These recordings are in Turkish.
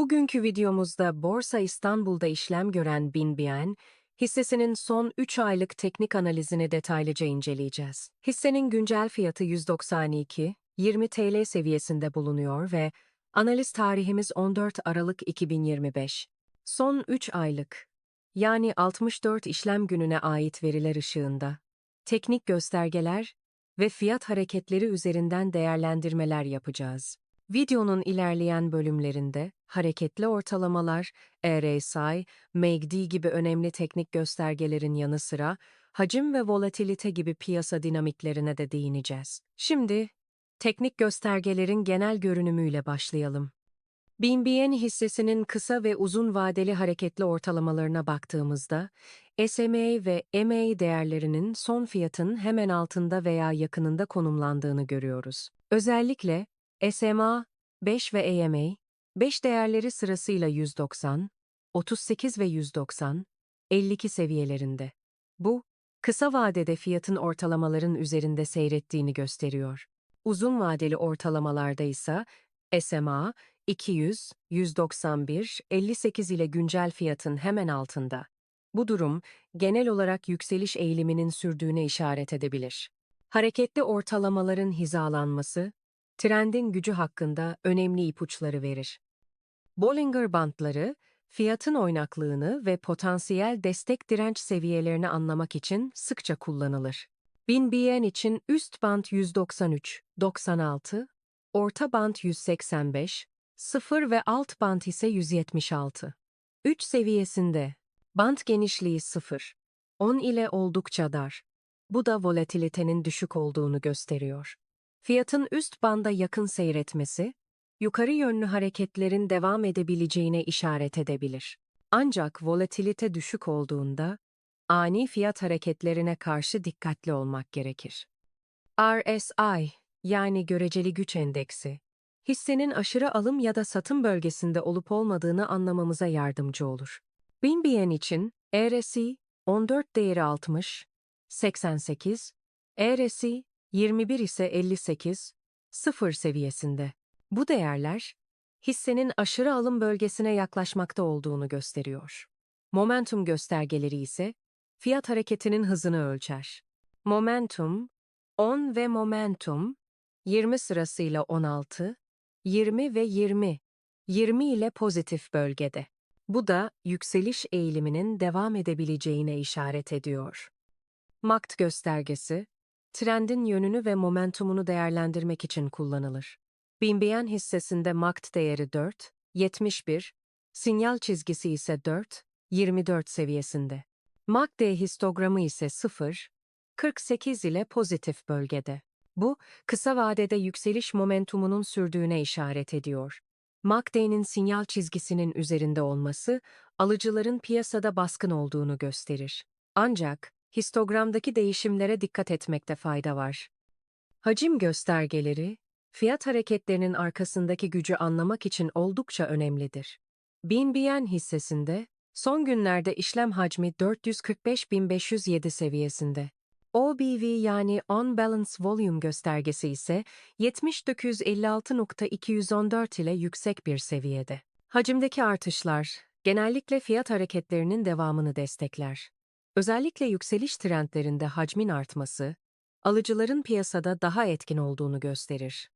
Bugünkü videomuzda Borsa İstanbul'da işlem gören BinBien, hissesinin son 3 aylık teknik analizini detaylıca inceleyeceğiz. Hissenin güncel fiyatı 192, 20 TL seviyesinde bulunuyor ve analiz tarihimiz 14 Aralık 2025. Son 3 aylık, yani 64 işlem gününe ait veriler ışığında, teknik göstergeler ve fiyat hareketleri üzerinden değerlendirmeler yapacağız. Videonun ilerleyen bölümlerinde hareketli ortalamalar, RSI, MACD gibi önemli teknik göstergelerin yanı sıra hacim ve volatilite gibi piyasa dinamiklerine de değineceğiz. Şimdi teknik göstergelerin genel görünümüyle başlayalım. BNBN hissesinin kısa ve uzun vadeli hareketli ortalamalarına baktığımızda, SMA ve MA değerlerinin son fiyatın hemen altında veya yakınında konumlandığını görüyoruz. Özellikle SMA 5 ve AMA 5 değerleri sırasıyla 190, 38 ve 190, 52 seviyelerinde. Bu, kısa vadede fiyatın ortalamaların üzerinde seyrettiğini gösteriyor. Uzun vadeli ortalamalarda ise SMA 200, 191, 58 ile güncel fiyatın hemen altında. Bu durum, genel olarak yükseliş eğiliminin sürdüğüne işaret edebilir. Hareketli ortalamaların hizalanması, trendin gücü hakkında önemli ipuçları verir. Bollinger Bandları, fiyatın oynaklığını ve potansiyel destek direnç seviyelerini anlamak için sıkça kullanılır. BNBN için üst band 193, 96, orta band 185, 0 ve alt band ise 176. 3 seviyesinde band genişliği 0, 10 ile oldukça dar. Bu da volatilitenin düşük olduğunu gösteriyor. Fiyatın üst banda yakın seyretmesi, yukarı yönlü hareketlerin devam edebileceğine işaret edebilir. Ancak volatilite düşük olduğunda, ani fiyat hareketlerine karşı dikkatli olmak gerekir. RSI, yani göreceli güç endeksi, hissenin aşırı alım ya da satım bölgesinde olup olmadığını anlamamıza yardımcı olur. BNBN için RSI 14 değeri 60, 88, RSI 21 ise 58, 0 seviyesinde. Bu değerler, hissenin aşırı alım bölgesine yaklaşmakta olduğunu gösteriyor. Momentum göstergeleri ise, fiyat hareketinin hızını ölçer. Momentum, 10 ve momentum, 20 sırasıyla 16, 20 ve 20, 20 ile pozitif bölgede. Bu da yükseliş eğiliminin devam edebileceğine işaret ediyor. MACD göstergesi, trendin yönünü ve momentumunu değerlendirmek için kullanılır. BNBN hissesinde MACD değeri 4, 71, sinyal çizgisi ise 4, 24 seviyesinde. MACD histogramı ise 0, 48 ile pozitif bölgede. Bu, kısa vadede yükseliş momentumunun sürdüğüne işaret ediyor. MACD'nin sinyal çizgisinin üzerinde olması, alıcıların piyasada baskın olduğunu gösterir. Ancak, histogramdaki değişimlere dikkat etmekte fayda var. Hacim göstergeleri, fiyat hareketlerinin arkasındaki gücü anlamak için oldukça önemlidir. BNBN hissesinde, son günlerde işlem hacmi 445.507 seviyesinde. OBV yani On Balance Volume göstergesi ise 7956.214 ile yüksek bir seviyede. Hacimdeki artışlar, genellikle fiyat hareketlerinin devamını destekler. Özellikle yükseliş trendlerinde hacmin artması, alıcıların piyasada daha etkin olduğunu gösterir.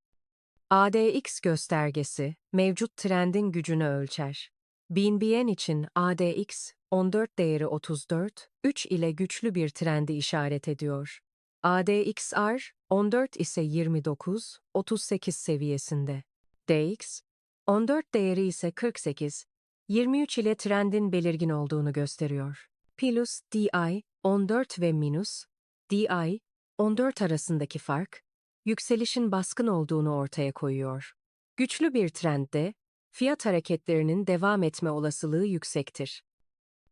ADX göstergesi, mevcut trendin gücünü ölçer. BNBN için ADX, 14 değeri 34, 3 ile güçlü bir trendi işaret ediyor. ADXR, 14 ise 29, 38 seviyesinde. DX, 14 değeri ise 48, 23 ile trendin belirgin olduğunu gösteriyor. Plus DI 14 ve minus DI 14 arasındaki fark, yükselişin baskın olduğunu ortaya koyuyor. Güçlü bir trendde, fiyat hareketlerinin devam etme olasılığı yüksektir.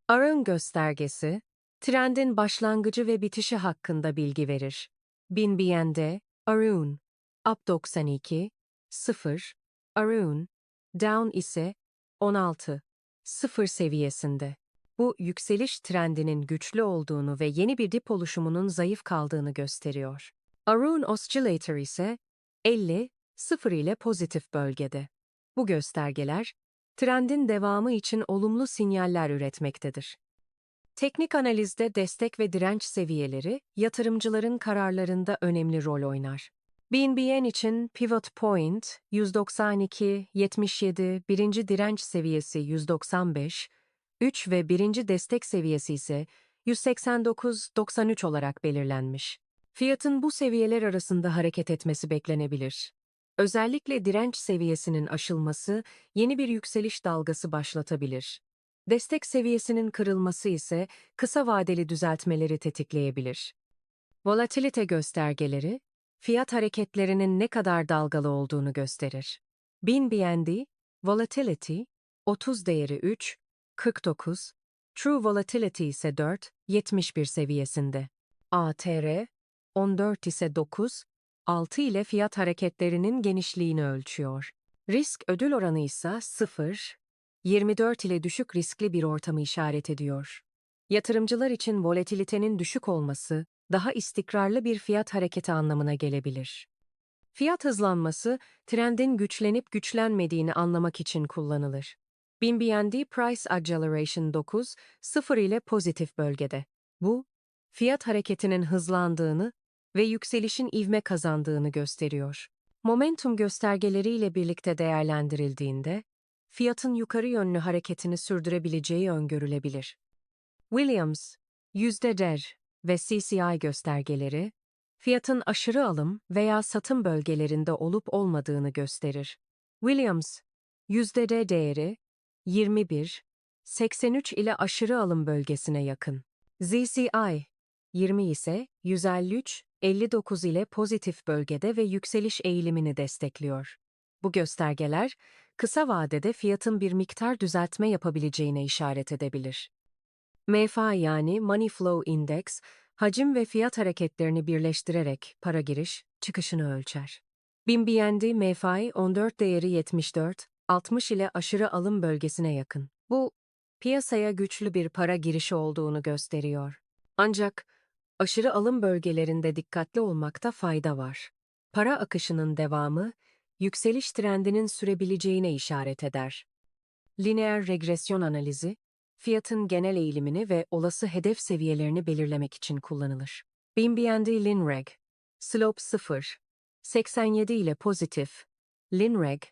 Arın göstergesi, trendin başlangıcı ve bitişi hakkında bilgi verir. BNBN'de, Arun, Up 92, 0, Arun, Down ise 16, 0 seviyesinde. Bu yükseliş trendinin güçlü olduğunu ve yeni bir dip oluşumunun zayıf kaldığını gösteriyor. Arun Oscillator ise 50, 0 ile pozitif bölgede. Bu göstergeler, trendin devamı için olumlu sinyaller üretmektedir. Teknik analizde destek ve direnç seviyeleri yatırımcıların kararlarında önemli rol oynar. BNBN için pivot point 192, 77, birinci direnç seviyesi 195, 3 ve birinci destek seviyesi ise 189-93 olarak belirlenmiş. Fiyatın bu seviyeler arasında hareket etmesi beklenebilir. Özellikle direnç seviyesinin aşılması yeni bir yükseliş dalgası başlatabilir. Destek seviyesinin kırılması ise kısa vadeli düzeltmeleri tetikleyebilir. Volatilite göstergeleri, fiyat hareketlerinin ne kadar dalgalı olduğunu gösterir. BNB, Volatility, 30 değeri 3, 49, True Volatility ise 4, 71 seviyesinde. ATR, 14 ise 9, 6 ile fiyat hareketlerinin genişliğini ölçüyor. Risk ödül oranı ise 0, 24 ile düşük riskli bir ortamı işaret ediyor. Yatırımcılar için volatilitenin düşük olması, daha istikrarlı bir fiyat hareketi anlamına gelebilir. Fiyat hızlanması, trendin güçlenip güçlenmediğini anlamak için kullanılır. BNB Price Acceleration 9, 0 ile pozitif bölgede. Bu, fiyat hareketinin hızlandığını ve yükselişin ivme kazandığını gösteriyor. Momentum göstergeleriyle birlikte değerlendirildiğinde, fiyatın yukarı yönlü hareketini sürdürebileceği öngörülebilir. Williams, yüzde der ve CCI göstergeleri, fiyatın aşırı alım veya satım bölgelerinde olup olmadığını gösterir. Williams, yüzde D değeri, 21, 83 ile aşırı alım bölgesine yakın. ZCI, 20 ise 153, 59 ile pozitif bölgede ve yükseliş eğilimini destekliyor. Bu göstergeler, kısa vadede fiyatın bir miktar düzeltme yapabileceğine işaret edebilir. MFA yani Money Flow Index, hacim ve fiyat hareketlerini birleştirerek para giriş, çıkışını ölçer. BNB MFI 14 değeri 74, 60 ile aşırı alım bölgesine yakın. Bu, piyasaya güçlü bir para girişi olduğunu gösteriyor. Ancak aşırı alım bölgelerinde dikkatli olmakta fayda var. Para akışının devamı, yükseliş trendinin sürebileceğine işaret eder. Lineer regresyon analizi, fiyatın genel eğilimini ve olası hedef seviyelerini belirlemek için kullanılır. BNB Linreg, slope 0, 87 ile pozitif, Linreg,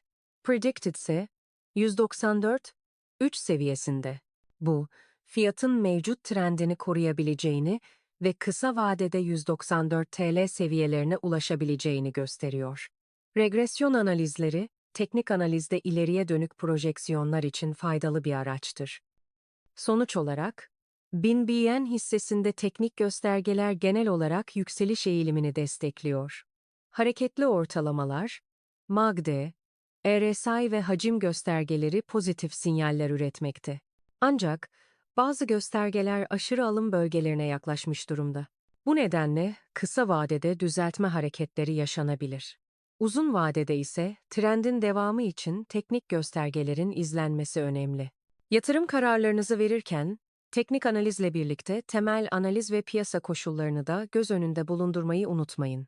predicted ise 194, 3 seviyesinde. Bu, fiyatın mevcut trendini koruyabileceğini ve kısa vadede 194 TL seviyelerine ulaşabileceğini gösteriyor. Regresyon analizleri, teknik analizde ileriye dönük projeksiyonlar için faydalı bir araçtır. Sonuç olarak, BNBN hissesinde teknik göstergeler genel olarak yükseliş eğilimini destekliyor. Hareketli ortalamalar, MACD, RSI ve hacim göstergeleri pozitif sinyaller üretmekte. Ancak bazı göstergeler aşırı alım bölgelerine yaklaşmış durumda. Bu nedenle kısa vadede düzeltme hareketleri yaşanabilir. Uzun vadede ise trendin devamı için teknik göstergelerin izlenmesi önemli. Yatırım kararlarınızı verirken, teknik analizle birlikte temel analiz ve piyasa koşullarını da göz önünde bulundurmayı unutmayın.